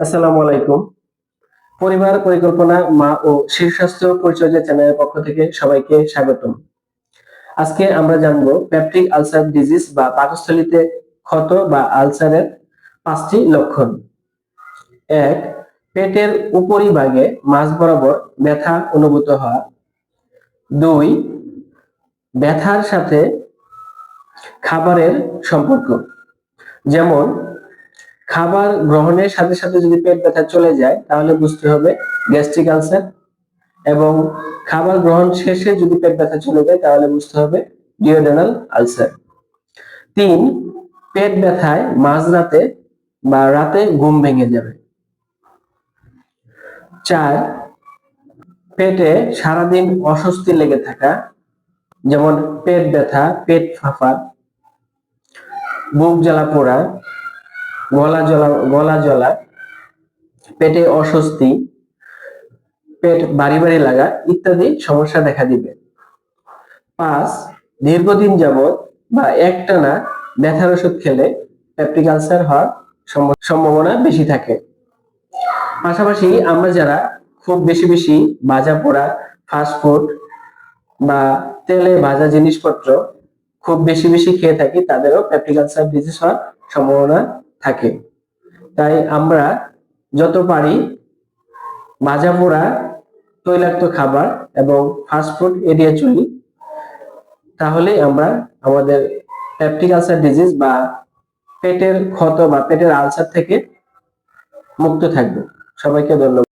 আসসালামু আলাইকুম। পরিবার পরিকল্পনা, মা ও স্বাস্থ্য পরিচর্যা চ্যানেলের পক্ষ থেকে সবাইকে স্বাগতম। আজকে আমরা জানব পেপটিক আলসার ডিজিজ বা পাকস্থলীতে ক্ষত বা আলসারের পাঁচটি লক্ষণ। এক, পেটের উপরিভাগে মাঝ বরাবর ব্যথা অনুভূত হওয়া দুই, ব্যথার সাথে খাবারের সম্পর্ক, যেমন খাবার গ্রহণের সাথে সাথে যদি পেট ব্যথা চলে যায়, তাহলে বুঝতে হবে গ্যাস্ট্রিক আলসার এবং খাবার গ্রহণ শেষে যদি পেট ব্যথা চলে যায়, তাহলে বুঝতে হবে ডিওডেনাল আলসার। তিন, পেট ব্যথায় মাঝরাতে বা রাতে ঘুম ভেঙে যাবে। চার, পেটে সারাদিন অস্বস্তি লেগে থাকা, যেমন পেট ব্যথা, পেট ফাঁপা, বুক জ্বালা পোড়া গলা জ্বলা গলা জ্বলা, পেটে অস্বস্তি, পেট বাড়ি বাড়ি লাগা ইত্যাদি সমস্যা দেখা দিবে। পাঁচ, দীর্ঘদিন যাবত বা একটানা ব্যথার ওষুধ খেলে পেপটিক হওয়ার সম্ভ- সম্ভাবনা বেশি থাকে। পাশাপাশি আমরা যারা খুব বেশি বেশি ভাজা পোড়া ফাস্ট ফুড বা তেলে ভাজা জিনিসপত্র খুব বেশি বেশি খেয়ে থাকি, তাদেরও পেপটিক আলসার ডিজিজ হওয়ার সম্ভাবনা থাকে। তাই আমরা যত পারি ভাজা পোড়া তৈলাক্ত খাবার এবং ফাস্টফুড এড়িয়ে চলি। তাহলে আমরা আমাদের পেপটিক আলসার ডিজিজ বা পেটের ক্ষত বা পেটের আলসার থেকে মুক্ত থাকব। সবাইকে ধন্যবাদ।